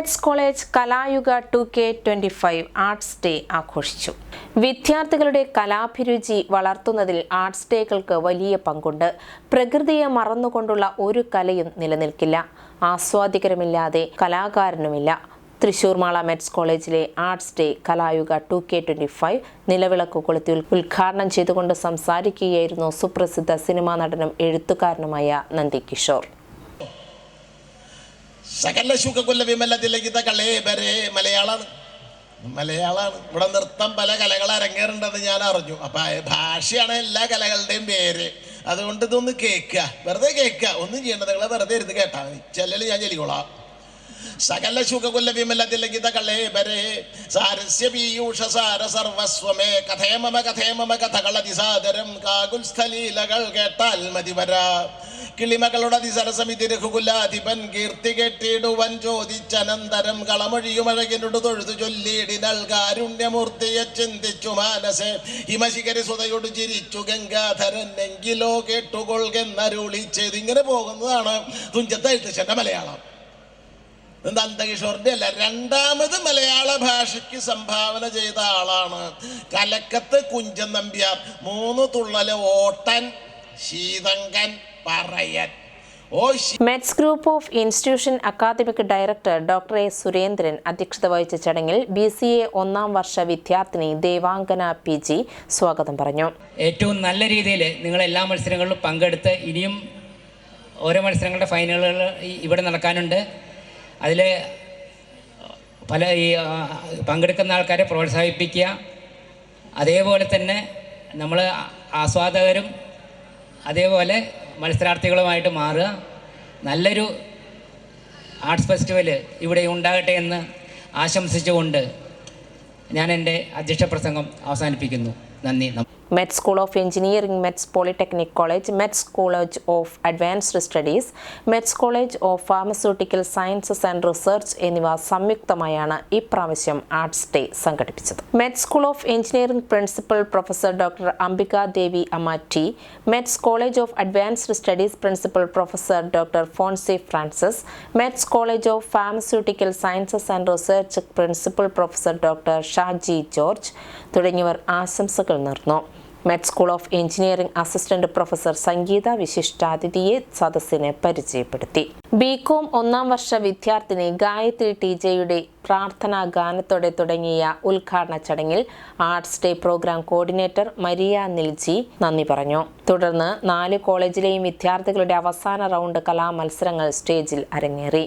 MET's college Kalayuga two K twenty five arts day ആഘോഷിച്ചു. വിദ്യാർത്ഥികളുടെ കലാഭിരുചി വളർത്തുന്നതിൽ ആർട്സ് ഡേകൾക്ക് വലിയ പങ്കുണ്ട്. പ്രകൃതിയെ മറന്നുകൊണ്ടുള്ള ഒരു കലയും നിലനിൽക്കില്ല. ആസ്വാദികരമില്ലാതെ കലാകാരനുമില്ല. തൃശൂർ മാള മെറ്റ്സ് കോളേജിലെ arts day Kalayuga two K twenty five നിലവിളക്ക് കൊളുത്തി ഉദ്ഘാടനം ചെയ്തുകൊണ്ട് സംസാരിക്കുകയായിരുന്നു സുപ്രസിദ്ധ സിനിമാ നടനും എഴുത്തുകാരനുമായ നന്ദി കിഷോർ. സകല ശുഖകുല്ല വിമലത്തിലേക്ക് കളേ ബരേ. മലയാളാണ്. മലയാളാണ്. ഇവിടെ നൃത്തം പല കലകൾ അരങ്ങേറുണ്ടെന്ന് ഞാൻ അറിഞ്ഞു. അപ്പൊ ഭാഷയാണ് എല്ലാ കലകളുടെയും പേര്. അതുകൊണ്ട് ഇതൊന്ന് കേൾക്കുക. വെറുതെ കേൾക്കുക. ഒന്നും ചെയ്യേണ്ടത് നിങ്ങളെ വെറുതെ ഇരുന്ന് കേട്ടാൽ മതി. ചെല്ലല് ഞാൻ ചെല്ലിക്കോളാം. സകല ശുഖകുല വിമലതിലകിത കളേബരെ സാരസ്യ പീയൂഷ സാര സർവസ്വമേ. കഥേമമ കഥേമമ കാകുൽ സ്ഥലീലകൾ കേട്ടാൽ മതിവര കിളിമകളുടെ അതിസരസമിതി രഘുകുലാധിപൻ കീർത്തി കെട്ടിടുവൻ ചോദിച്ചനന്തരം കളമൊഴിയുമഴകിനോട് തൊഴുതു ചൊല്ലിയിടിനൽ നൽകാരുണ്യമൂർത്തിയെ ചിന്തിച്ചു മാനസേ. ഹിമശിഖരി സുതയോട് ചിരിച്ചു ഗംഗാധരൻ എങ്കിലോ കേട്ടുകൊള്ളുന്നരുളി ചെയ്ത്. ഇങ്ങനെ പോകുന്നതാണ് തുഞ്ചത്തെഴുത്തച്ഛന്റെ മലയാളം. എന്താ അല്ല രണ്ടാമത് മലയാള ഭാഷയ്ക്ക് സംഭാവന ചെയ്ത ആളാണ്. കലക്കത്ത് കുഞ്ചൻ നമ്പ്യാർ മൂന്ന് തുള്ളൽ ഓട്ടൻ Seethankan പറയൻ. MET's group of institution academic director doctor A Surendran അധ്യക്ഷത വഹിച്ച ചടങ്ങിൽ ബി സി എ ഒന്നാം വർഷ വിദ്യാർത്ഥിനി ദേവാംഗന പി ജി സ്വാഗതം പറഞ്ഞു. ഏറ്റവും നല്ല രീതിയിൽ നിങ്ങൾ എല്ലാ മത്സരങ്ങളിലും പങ്കെടുത്ത് ഇനിയും ഓരോ മത്സരങ്ങളുടെ ഫൈനലുകൾ ഇവിടെ നടക്കാനുണ്ട്. അതിൽ പല ഈ പങ്കെടുക്കുന്ന ആൾക്കാരെ പ്രോത്സാഹിപ്പിക്കുക. അതേപോലെ തന്നെ നമ്മൾ ആസ്വാദകരും അതേപോലെ മത്സരാർത്ഥികളുമായിട്ട് മാറുക. നല്ലൊരു ആർട്സ് ഫെസ്റ്റിവൽ ഇവിടെ ഉണ്ടാകട്ടെ എന്ന് ആശംസിച്ചുകൊണ്ട് ഞാൻ എന്റെ അധ്യക്ഷ പ്രസംഗം അവസാനിപ്പിക്കുന്നു. നന്ദി. നമസ്കാരം MET school of engineering MET's polytechnic college MET's college of advanced studies MET's college of pharmaceutical sciences and research എന്നിവ സംയുക്തമായാണ് ഇപ്രാവശ്യം ആർട്സ് ഡേ സംഘടിപ്പിച്ചത്. MET school of engineering principal professor doctor Ambika Devi Amati MET's college of advanced studies principal professor doctor Foncy Francis MET's college of pharmaceutical sciences and research principal professor doctor Shaji George തുടങ്ങിയവർ ആശംസകൾ നേർന്നു. MET school of engineering assistant professor Sangeetha വിശിഷ്ടാതിഥിയെ സദസ്സിന് പരിചയപ്പെടുത്തി. BCom ഒന്നാം വർഷ വിദ്യാർത്ഥിനി Gayathri T ജെയുടെ പ്രാർത്ഥനാ ഗാനത്തോടെ തുടങ്ങിയ ഉദ്ഘാടന ചടങ്ങിൽ arts day programme coordinator Maria Nilji നന്ദി പറഞ്ഞു. തുടർന്ന് നാല് കോളേജിലെയും വിദ്യാർത്ഥികളുടെ അവസാന റൗണ്ട് കലാമത്സരങ്ങൾ സ്റ്റേജിൽ അരങ്ങേറി.